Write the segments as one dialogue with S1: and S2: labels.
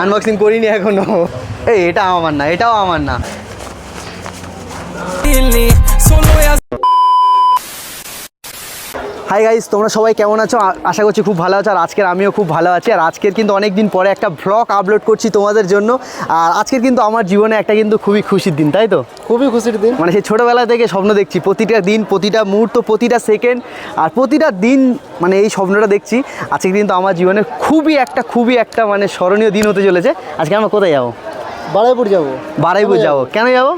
S1: Unboxing করিনি এখনও। এই এটা আমার না এটাও আমার না। হাই গাইস তোমরা সবাই কেমন আছো? আশা করছি খুব ভালো আছো আর আজকের আমিও খুব ভালো আছি আর আজকের কিন্তু অনেক দিন পরে একটা ব্লগ আপলোড করছি তোমাদের জন্য আর আজকের কিন্তু আমার জীবনে একটা কিন্তু খুবই খুশির দিন তাই তো?
S2: খুবই খুশির দিন।
S1: মানে সেই ছোটোবেলা থেকে স্বপ্ন দেখছি প্রতিটা দিন প্রতিটা মুহূর্ত প্রতিটা সেকেন্ড আর প্রতিটা দিন মানে এই স্বপ্নটা দেখছি আজকে কিন্তু আমার জীবনে খুবই একটা খুবই একটা মানে স্মরণীয় দিন হতে চলেছে। আজকে আমরা কোথায় যাব?
S2: বারাইপুর যাব।
S1: বারাইপুর যাব। কেন যাব?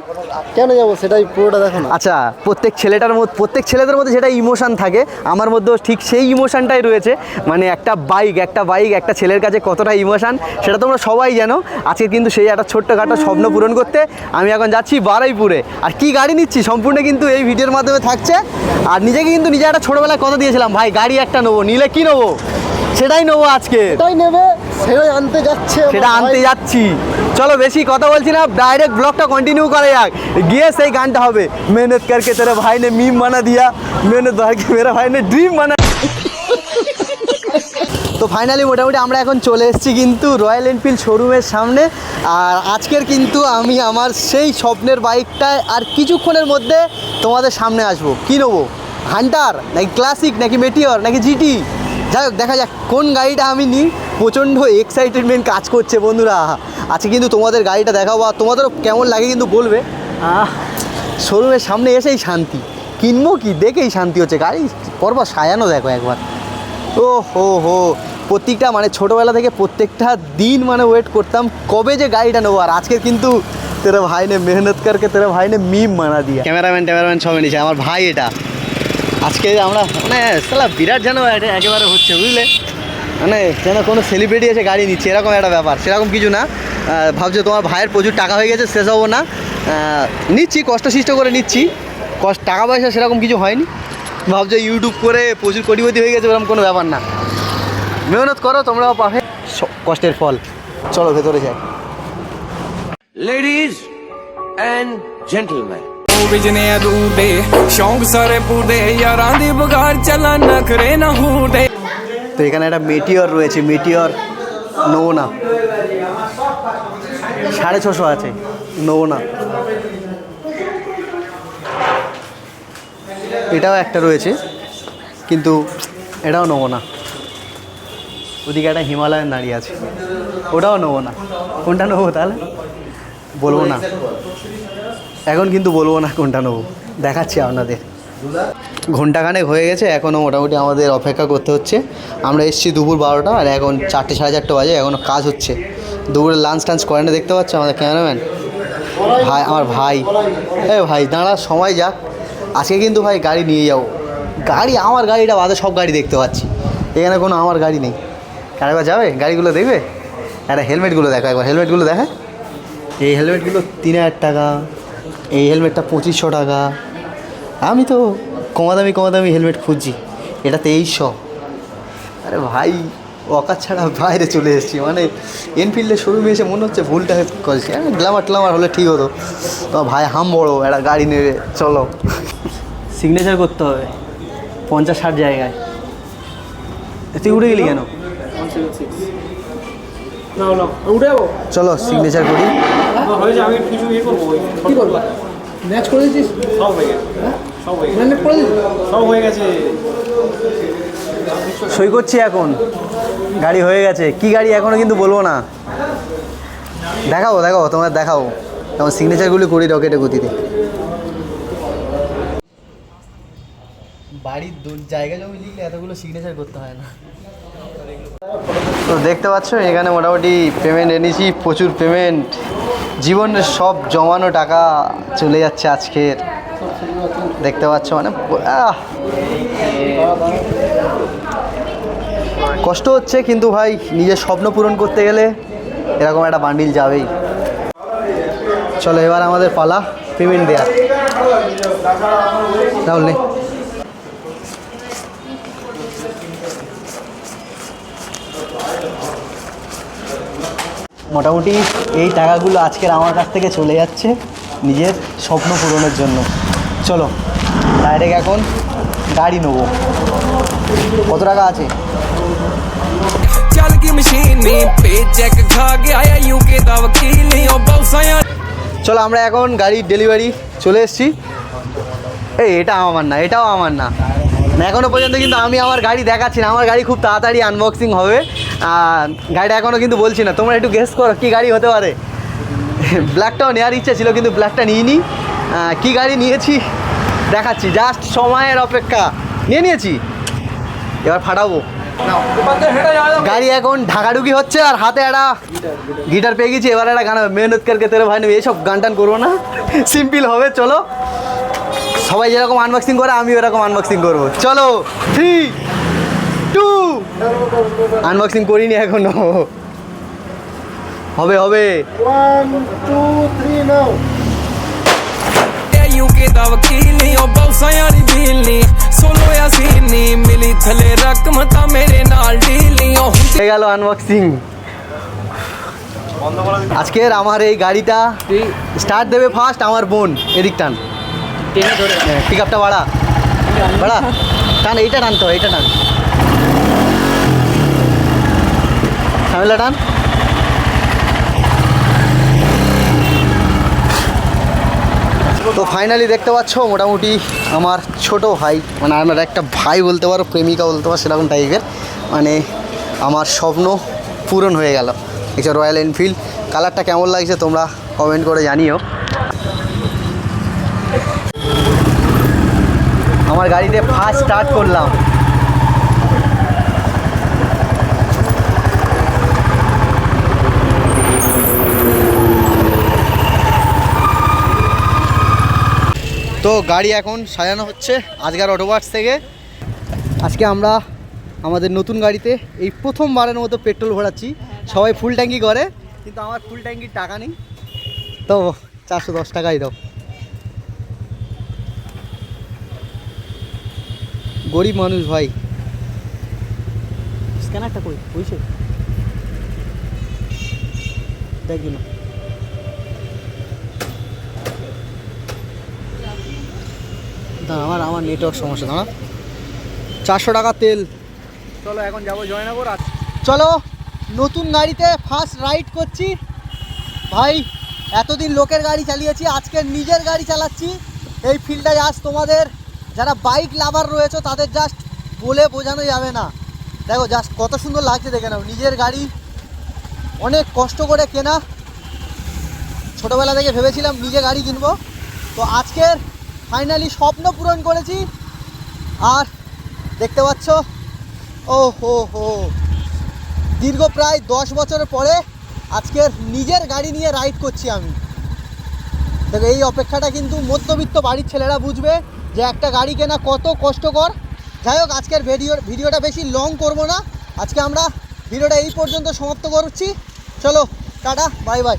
S2: কেন যাব সেটাই পুরোটা দেখো না।
S1: আচ্ছা প্রত্যেক ছেলেটার মধ্যে প্রত্যেক ছেলেদের মধ্যে যেটা ইমোশন থাকে। আমার মধ্যেও ঠিক সেই ইমোশনটাই রয়েছে। মানে একটা বাইক একটা বাইক একটা ছেলের কাছে কতটা ইমোশন সেটা তোমরা সবাই জানো। আজকে কিন্তু সেই একটা ছোট্টখাটো স্বপ্ন পূরণ করতে আমি এখন যাচ্ছি বারাইপুরে। আর কি গাড়ি নিচ্ছি সম্পূর্ণ কিন্তু এই ভিডিওর মাধ্যমে থাকছে। আর নিজেকে কিন্তু নিজে একটা ছোটোবেলায় কথা দিয়েছিলাম ভাই গাড়ি একটা নেব নিলে কি নেব? সেটাই নেব আজকে।
S2: সেটাই নেবে সেটাই আনতে যাচ্ছে
S1: সেটা আনতে যাচ্ছি। চলো বেশি কথা বলছি না ডাইরেক্ট ব্লগটা কন্টিনিউ করা যাক। গিয়ে সেই গানটা হবে। মেহনত করকে তেরে ভাই নে মিম বানা দিয়া, মেহনত ভাইকে মেরা ভাই নে ড্রিম বানা তো ফাইনালি মোটামুটি আমরা এখন চলে এসেছি কিন্তু রয়্যাল এনফিল্ড শোরুমের সামনে। আর আজকের কিন্তু আমি আমার সেই স্বপ্নের বাইকটায় আর কিছুক্ষণের মধ্যে তোমাদের সামনে আসব। কী নেব? হান্টার নাকি ক্লাসিক নাকি মেটিওর নাকি জিটি যাই হোক দেখা যাক কোন গাড়িটা আমি নিই। প্রচণ্ড এক্সাইটেডমেন্ট কাজ করছে বন্ধুরা। আজকে কিন্তু তোমাদের গাড়িটা দেখাবো আর তোমাদেরও কেমন লাগে কিন্তু বলবে। শোরুমের সামনে এসেই শান্তি। কিনবো কি? দেখেই শান্তি হচ্ছে। গাড়ি পরপর সাজানো দেখো একবার। ও হো। হো প্রত্যেকটা মানে ছোটোবেলা থেকে প্রত্যেকটা দিন মানে ওয়েট করতাম কবে যে গাড়িটা নেব। আর আজকে কিন্তু তেরা ভাই নে মেহনত করকে তেরা ভাই নে মিম মানা দিয়া। ক্যামেরাম্যান ট্যামেরাম্যান সবাই নিয়েছে। আমার ভাই এটা। আজকে আমরা মানে সালা বিরাট যেন একেবারে হচ্ছে, বুঝলে? মানে যেন কোনো সেলিব্রিটি এসে গাড়ি নিচ্ছে, এরকম একটা ব্যাপার, সেরকম কিছু না। ভাবছ তোমার ভাইয়ের প্রচুর টাকা হয়ে গেছে, শেষ না। নিচ্ছি কষ্ট সৃষ্ট করে নিচ্ছি। কষ্ট টাকা পয়সা সেরকম কিছু হয়নি। ভাবছ ইউটিউব করে প্রচুর কোটিপতি হয়ে গেছে, এরকম কোনো ব্যাপার না। মেহনত করো, তোমরাও পাবে। কষ্টের ফল। চলো, ভেতরে যাই।
S3: Ladies and gentlemen.
S4: ਵਿਜਨੇ ਰੂਦੇ ਸ਼ੌਂਕ ਸਾਰੇ ਪੂਰੇ ਯਾਰਾਂ ਦੀ ਬਗਾੜ ਚੱਲਾਂ ਨਖਰੇ ਨਾ ਹੂਟੇ
S1: তো এখানে একটা মেটিওর রয়েছে মেটিওর নেবো না সাড়ে ছশো আছে নেবো না এটাও একটা রয়েছে কিন্তু এটাও নেবো না ওদিকে একটা হিমালয়ান দাঁড়িয়ে আছে ওটাও নেবো না কোনটা নেবো তাহলে বলবো না এখন কিন্তু বলব না কোনটা নেব। দেখাচ্ছি আপনাদের। ঘন্টাখানেক হয়ে গেছে, এখনও মোটামুটি আমাদের অপেক্ষা করতে হচ্ছে। আমরা এসেছি দুপুর বারোটা, আর এখন চারটে সাড়ে চারটে বাজে এখনও কাজ হচ্ছে। দুপুরে লাঞ্চ টাঞ্চ করে না, দেখতে পাচ্ছ আমাদের ক্যামেরাম্যান ভাই, আমার ভাই। এ ভাই, দাঁড়া, সময় যাক। আজকে কিন্তু ভাই গাড়ি নিয়ে যাব। গাড়ি, আমার গাড়িটা বাদে সব গাড়ি দেখতে পাচ্ছি। এখানে কোনো আমার গাড়ি নেই। একবার যাবে? গাড়িগুলো দেখবে? একটা হেলমেটগুলো দেখো একবার। হেলমেটগুলো দেখা এই হেলমেটগুলো তিন হাজার টাকা। এই হেলমেটটা পঁচিশশো টাকা। আমি তো কমা দামি কমা দামি হেলমেট খুঁজছি। এটা তেইশশো। আরে ভাই অকার ছাড়া বাইরে চলে এসেছি। মানে এনফিল্ডের শোরুমে এসে মনে হচ্ছে ভুলটা করেছি। হ্যাঁ গ্লামার ট্লামার হলে ঠিক হতো। তোমার ভাই হাম বড়ো একটা গাড়ি নেবে চলো। সিগনেচার করতে হবে। পঞ্চাশ ষাট জায়গায়। তুই উঠে গেলি কেন? চলো সিগনেচার করি।
S2: হয়েছে আমি কিছু ইয়ে করব কি করব? ম্যাচ করে দিয়েছিস সব হয়ে গেছে। সব হয়ে গেছে। করে সব হয়ে গেছে।
S1: সই করছি এখন। গাড়ি হয়ে গেছে। কি গাড়ি এখনও কিন্তু বলব না। দেখাবো দেখাবো তোমার দেখাবো যেমন সিগনেচারগুলি করি রকেটে গতিতে। বাড়ির জায়গা জমি লিখলে এতগুলো সিগনেচার করতে হয় না। তো দেখতে পাচ্ছ এখানে মোটামুটি পেমেন্ট এনেছি প্রচুর পেমেন্ট জীবনের সব জমানো টাকা চলে যাচ্ছে আজকের। দেখতে পাচ্ছ মানে কষ্ট হচ্ছে কিন্তু ভাই, নিজের স্বপ্ন পূরণ করতে গেলে এরকম একটা বান্ডিল যাবেই। চলো এবার আমাদের পালা, পেমেন্ট দেওয়ার রাহুল মোটামুটি এই টাকাগুলো আজকের আমার কাছ থেকে চলে যাচ্ছে নিজের স্বপ্ন পূরণের জন্য। চলো ডাইরেক্ট এখন গাড়ি নেব। কত টাকা আছে? চলো আমরা এখন গাড়ির ডেলিভারি চলে এসেছি। এই এটা আমার না এটাও আমার না। এখনও পর্যন্ত কিন্তু আমি আমার গাড়ি দেখাচ্ছি না আমার গাড়ি খুব তাড়াতাড়ি আনবক্সিং হবে। গাড়িটা এখনও কিন্তু বলছি না। তোমরা একটু গেস করো, কী গাড়ি হতে পারে? ব্ল্যাকটাও নেওয়ার ইচ্ছা ছিল, কিন্তু ব্ল্যাকটা নিইনি। কী গাড়ি নিয়েছি? দেখাচ্ছি জাস্ট সময়ের অপেক্ষা। নিয়ে নিয়েছি। এবার ফাটাবো। গাড়ি এখন ঢাকাঢুকি হচ্ছে, আর হাতে একটা গিটার পেয়ে গেছি। এবার একটা গান মেহনত করকে তেরে ভাই নেবে। এইসব গান টান করব না। সিম্পল হবে, চলো। সবাই যেরকম আনবক্সিং করে আমি ওরকম আনবক্সিং করব। চলো থ্রি টু আনবক্সিং করিনি এখনো হবে হবে
S4: ਯੂਕੇ ਦਾ ਵਕੀਲ ਨਹੀਂ ਉਹ ਬੌਸਾਂ ਵਾਲੀ ਡੀਲ ਨਹੀਂ ਸੋਲੋ ਆ ਸੀਨ ਨਹੀਂ ਮਿਲੀ ਥੱਲੇ ਰਕਮ ਤਾਂ ਮੇਰੇ ਨਾਲ ਡੀਲ ਨਹੀਂ ਉਹ ਹੁੰਦੀ
S1: হয়ে গেল আনবক্সিং আজকের আমার এই গাড়িটা স্টার্ট দেবে ফার্স্ট আমার বোন এদিক টান পিক আপটা বাড়া বাড়া টান এইটা টানতো এইটা টান সামিলা টান। তো ফাইনালি দেখতে পাচ্ছ, মোটামুটি আমার ছোট ভাই মানে আমার একটা ভাই বলতে পারো, প্রেমিকা বলতে পারো, সেরকম টাইপের মানে আমার স্বপ্ন পূরণ হয়ে গেল। একটা রয়্যাল এনফিল্ড কালারটা কেমন লাগছে তোমরা কমেন্ট করে জানিও। আমার গাড়িতে ফার্স্ট স্টার্ট করলাম। তো গাড়ি এখন সাজানো হচ্ছে আজকের অটোবার্স থেকে। আজকে আমরা আমাদের নতুন গাড়িতে এই প্রথমবারের মতো পেট্রোল ভরাচ্ছি। সবাই ফুল ট্যাঙ্কি করে, কিন্তু আমার ফুল ট্যাঙ্কির টাকা নেই। তো চারশো দশ টাকাই দাও। গরিব মানুষ ভাই। স্ক্যানারটা কই? বুঝছে দেখবি না আমার আমার নেটওয়ার্ক সমস্যা দাঁড়া। চারশো টাকা তেল। চলো এখন যাব জয়নগর আর চলো নতুন গাড়িতে ফার্স্ট রাইড করছি। ভাই এতদিন লোকের গাড়ি চালিয়েছি আজকে নিজের গাড়ি চালাচ্ছি। এই ফিল্ডটা জাস্ট তোমাদের যারা বাইক লাভার রয়েছে তাদের জাস্ট বলে বোঝানো যাবে না। দেখো জাস্ট কত সুন্দর লাগছে দেখে নাও। নিজের গাড়ি অনেক কষ্ট করে কেনা। ছোটোবেলা থেকে ভেবেছিলাম নিজে গাড়ি কিনবো। তো আজকের ফাইনালি স্বপ্ন পূরণ করেছি। আর দেখতে পাচ্ছ, ও হো হো। দীর্ঘ প্রায় দশ বছরের পরে আজকের নিজের গাড়ি নিয়ে রাইড করছি আমি। দেখো, এই অপেক্ষাটা কিন্তু মধ্যবিত্ত বাড়ির ছেলেরা বুঝবে যে একটা গাড়ি কেনা কত কষ্টকর। যাই হোক, আজকের ভিডিও ভিডিওটা বেশি লং করব না। আজকে আমরা ভিডিওটা এই পর্যন্ত সমাপ্ত করছি। চলো, টাটা বাই বাই